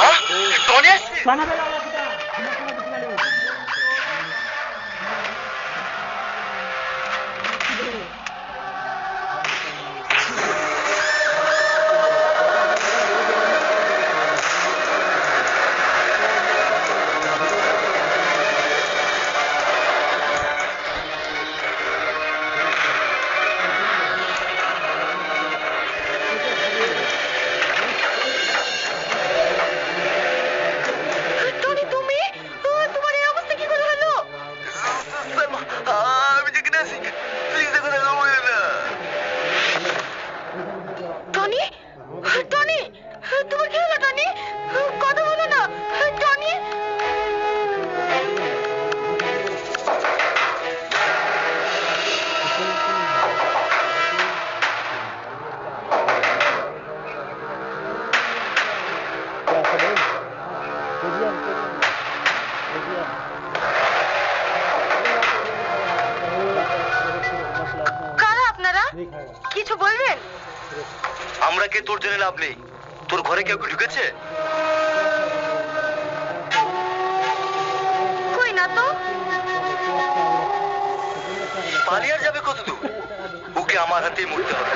আসছে? টনি আসছে কারা আপনারা? কিছু বলবেন? আমরা কে তোর জেনে লাভ নেই? তোর ঘরে কেউ ঢুকেছে? কই না তো? পালিয়ে যাবে কত দূর ওকে আমার হাতেই মরতে হবে।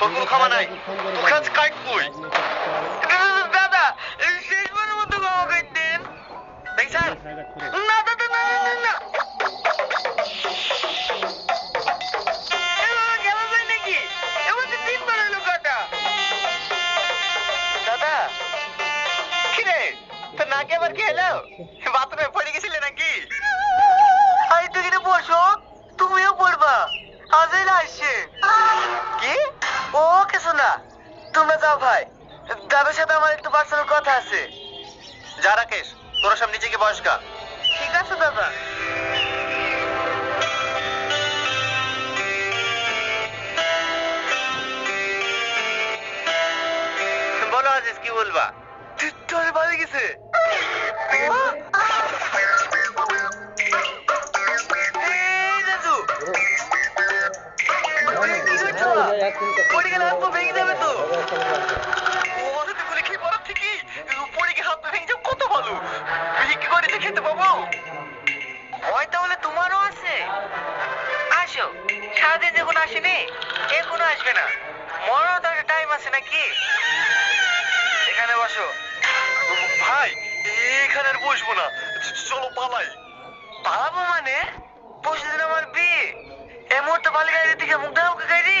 তোর কোনো ক্ষমা নাই। তোকে আজ কাটবই দাদা শেষবারের মতো ক্ষমা করতেন। দেখছেন না দাদা না না না না। এভাবে নাকি? দাদা তোর আবার কি হলো বাথরুমে পড়ে গেছিলে নাকি? আই তো এখানে বসো তুমিও পড়বা। আজই আসছে। কি? ও কিছু না তোমরা যাও ভাই। দাদার সাথে আমার একটু পার্সোনাল কথা আছে। যা রাকেশ তোরা সব নিজেকে বয়স্কা। ঠিক আছে দাদা। বলো আজিজ কি বলবা? টনি বাড়ি গেছে। পড়ে গেলে হাত ভেঙে যাবে তো। ও বলে খেয়ে পড়ার থেকে পড়ে গিয়ে হাত ভেঙে যাবে কত ভালো। ভিক্ষে করে যে খেতে পাবো? ভয় তাহলে তোমারও আছে। আসো সারাদিন যখন আসেনি এখনও আসবে না। মরারও তো একটা টাইম আছে নাকি? এখানে বসো। ভাই এখানে আর বসবো না। চলো পালাই। পালাবো মানে? পরশু দিন আমার বিয়ে। এই মুহূর্তে বালি গাড়ি থেকে মুখ দেখাবো কি গাড়ি?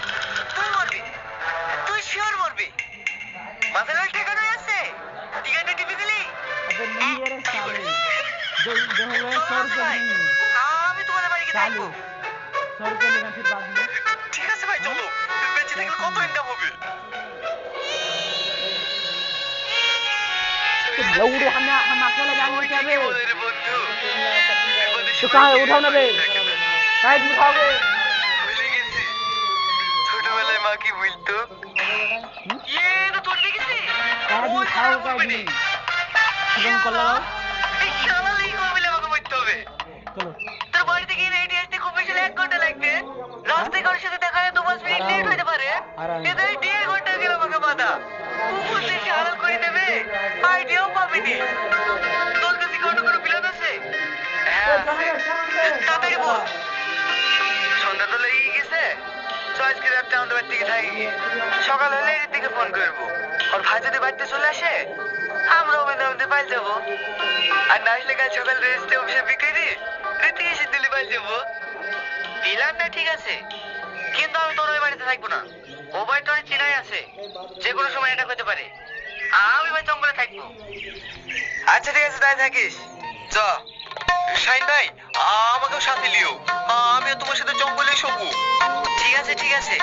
আমি তোমাদের বাড়ি থাকব ঠিক আছে ভাই চলো বেঁচে থাকলে কত ইনকাম হবে ছোটবেলায় মা কি বলতো তোর দেখেছি কাজ উঠাও আছে? হ্যাঁ সকাল হলে এর দিকে ফোন করব। আর ভাই যদি বাড়িতে চলে আসে আমরা ওমেন আমাদের পাইল যাব। আর না আসলে কাল সকাল রেজিস্টে অফিসে দিয়ে ঋতিক এসে দিল্লি পাইল যাব। দিলাম না ঠিক আছে। কিন্তু আমি তোর ওই বাড়িতে থাকব না। ও ভাই অনেক চিনাই আছে। যে কোনো সময় এটা হতে পারে। আমি ভাই জঙ্গলে থাকব। আচ্ছা ঠিক আছে, তাই থাকিস। চ। শাইন ভাই, আমাকেও সাথে লিও আমিও তোমার সাথে জঙ্গলে শোবো ঠিক আছে ঠিক আছে।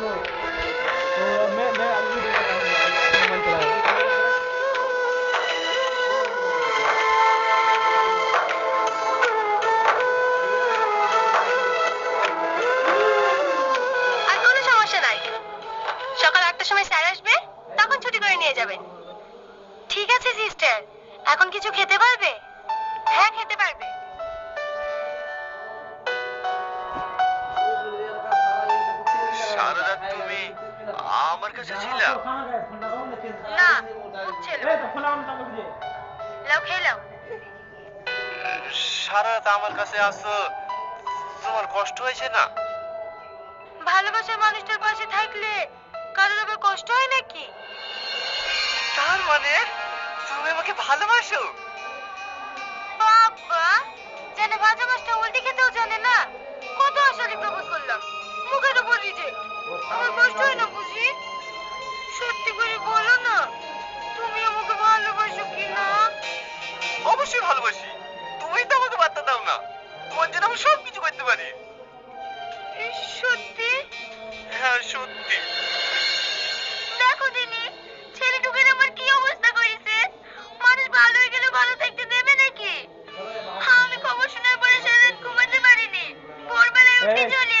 मैं मैं अभी मन चला আর কোনো সমস্যা নাই সকাল আটটার সময় স্যার আসবে তখন ছুটি করে নিয়ে যাবেন ঠিক আছে সিস্টার এখন কিছু খেতে পারবে হ্যাঁ খেতে পারবে সারা তুমি আমার কাছে ছিলা। না লাও খেয়ে লাও। সারা রাত আমার কাছে আসো তোমার কষ্ট হয়েছে না? ভালোবাসার মানুষটার পাশে থাকলে কারোর আবার কষ্ট হয় নাকি? তার মানে তুমি আমাকে ভালোবাসো? বাবা জানে ভাজা মাছটা উল্টে খেতেও জানে না। কত আশারে প্রপোজ করলাম। মুখের উপর রিজেক্ট আমার কষ্ট হয় না বুঝি সত্যি করে বলো না তুমি আমাকে ভালোবাসো কি না? অবশ্যই ভালোবাসি। তুমি তো আমাকে বার্তা দাও না। তোমার জন্য আমি সব কিছু করতে পারি। সত্যি? হ্যাঁ সত্যি। দেখো দিনি ছেলে আমার কি অবস্থা করেছে? মানুষ ভালো হয়ে গেলে ভালো থাকতে দেবে নাকি? আমি খবর শোনার পরে সারাদিন ঘুমাতে পারিনি। ভোরবেলায় উঠে চলে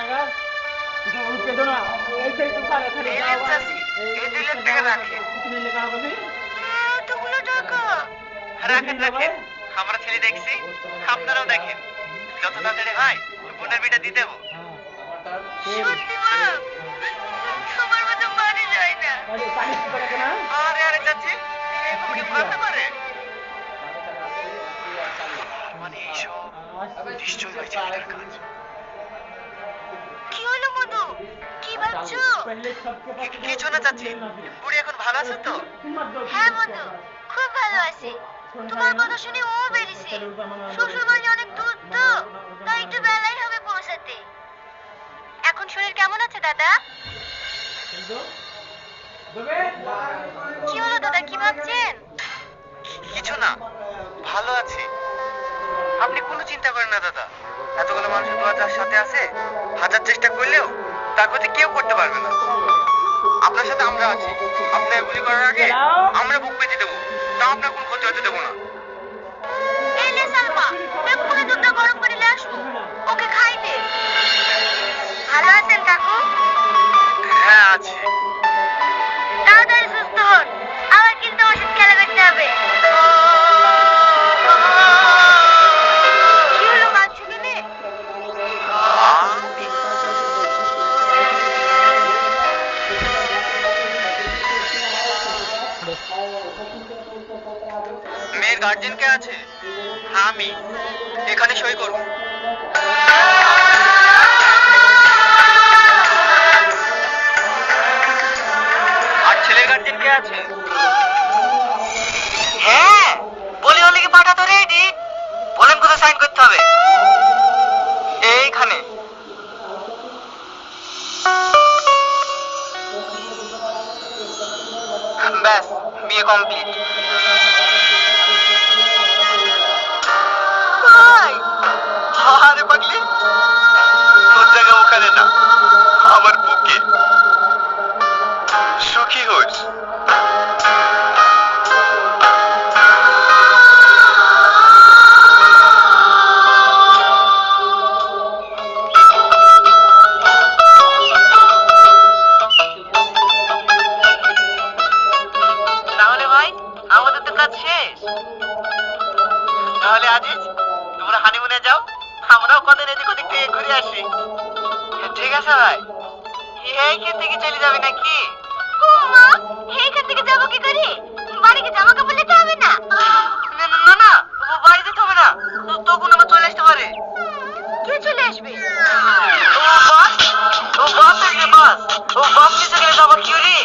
নাগাদ পেতো না এইটাই তো খালি খালি তুমি লেখা হবে এতগুলো টাকা? রাখেন রাখেন। আমরা ছেলে দেখছি আপনারাও দেখেন। যত তাড়াতাড়ি হয় বোনের বিটা দিয়ে দেবো সত্যি বলো তোমার মতো মানি যায় না। আরে আরে চাচি এই বুড়ি ভাবতে পারে? মানে এইসব নিশ্চয়ই হয়েছে। কাজ কি হলো মধু কি বুড়ি এখন ভালো আছে তো? হ্যাঁ মধু খুব ভালো আছে। তোমার কথা শুনে ও শ্বশুর বাড়ি অনেক দূর তো তাই একটু বেলাই হবে পৌঁছাতে। এখন শরীর কেমন আছে দাদা? কি হলো দাদা কি ভাবছেন? কিছু না ভালো আছে। আপনি কোনো চিন্তা করেন না দাদা। এতগুলো মানুষের দোয়া যার সাথে আছে? হাজার চেষ্টা করলেও তার প্রতি কেউ করতে পারবে না। আপনার সাথে আমরা আছি। আপনার গুলি করার আগে আমরা বুক পেতে দেবো। তা আপনার কোনো ক্ষতি হতে দেবো না। মেয়ের গার্জেন কে আছে? হ্যাঁ আমি। এখানে সই করব। আর ছেলের গার্জেন কে আছে? হ্যাঁ। বলি হলে কি পাঠা তো রেডি বলেন কোথায় সাইন করতে হবে? এইখানে। ব্যাস বিয়ে কমপ্লিট এইখান থেকে চলে যাবে নাকি? এইখান থেকে যাব কি করে? বাড়ি কি জামা কাপড় নিতে হবে না? না না না বাড়ি যেতে হবে না। তখন আবার চলে আসতে পারে। কে চলে আসবে? ও বাস ও বাস বাস, ও বাস। নিচে গেলে যাব কিউরি